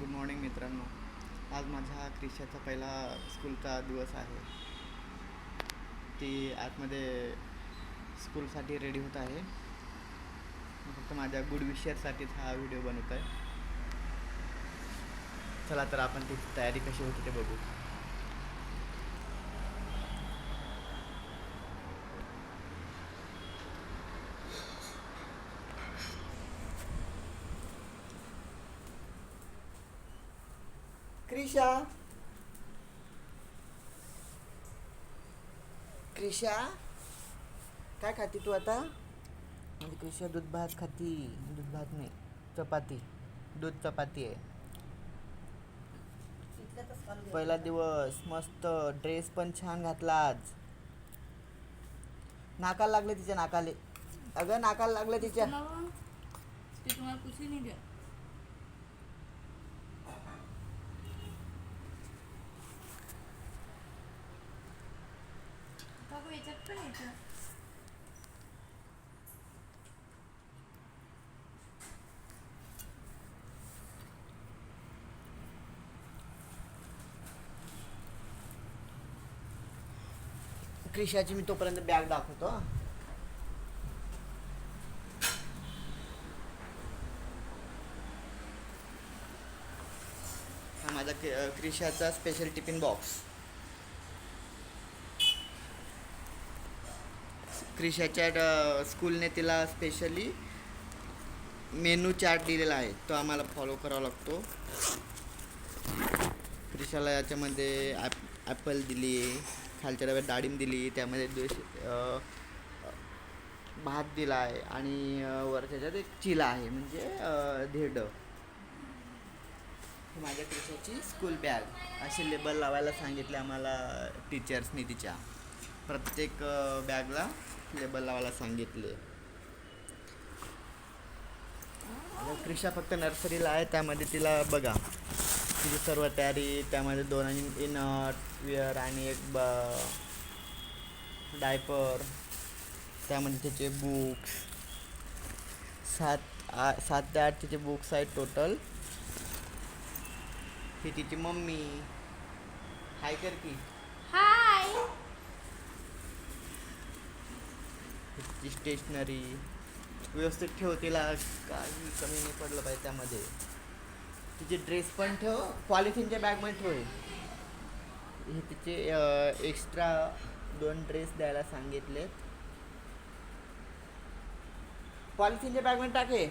Good morning मित्रांनो. आज माझ्या क्रिशाचा पहिला स्कूलचा दिवस आहे. ती आतमध्ये स्कूलसाठी रेडी होत आहे. फक्त माझ्या गुड विषयरसाठीच हा व्हिडिओ बनवत आहे चला तर आपण ती तयारी कशी होती ते बघू. क्रिशा. क्रिशा. काय खाती तू आता? म्हणजे क्रिशा दूध भात खाती दूध भात नाही चपाती दूध चपाती आहे. पहिला दिवस मस्त ड्रेस पण छान घातला आज. नाकाला लागले तिच्या नाकाले. अगं नाकाला लागलं तिच्या ते तुम्हाला कुछ ही याच्यात पण यायचं क्रिशाची मी तोपर्यंत बॅग दाखवतो हा. माझा क्रिशाचा स्पेशल टिफिन बॉक्स क्रिशाच्या स्कूलने तिला स्पेशली मेनू चार्ट दिलेला आहे. तो आम्हाला फॉलो करावा लागतो. क्रिशाला याच्यामध्ये ॲप ॲपल दिली खालच्या डब्यात डाळिंब दिली त्यामध्ये दुस भात दिला आहे आणि वरच्याच्यात एक चिला आहे म्हणजे धेड माझ्या क्रिशाची स्कूल बॅग असे लेबल लावायला सांगितले आम्हाला टीचर्सनी तिच्या. प्रत्येक बॅगला लेबल लावायला सांगितले. क्रिशा फक्त नर्सरीला आहे त्यामध्ये तिला बघा. तिची सर्व तयारी त्यामध्ये दोन इनट विअर आणि एक ब डायपर त्यामध्ये त्याचे बुक्स सात आ सात ते आठ तिचे बुक्स आहेत टोटल ही तिची मम्मी. हाय कर की हाय तिची स्टेशनरी व्यवस्थित ठेव तिला काही कमी नाही पडलं पाहिजे त्यामध्ये. तिचे ड्रेस पण ठेव. पॉलिथिनच्या बॅगमध्ये ठेव हे. हे तिचे एक्स्ट्रा दोन ड्रेस द्यायला सांगितलेत. पॉलिथिनच्या बॅगमध्ये टाके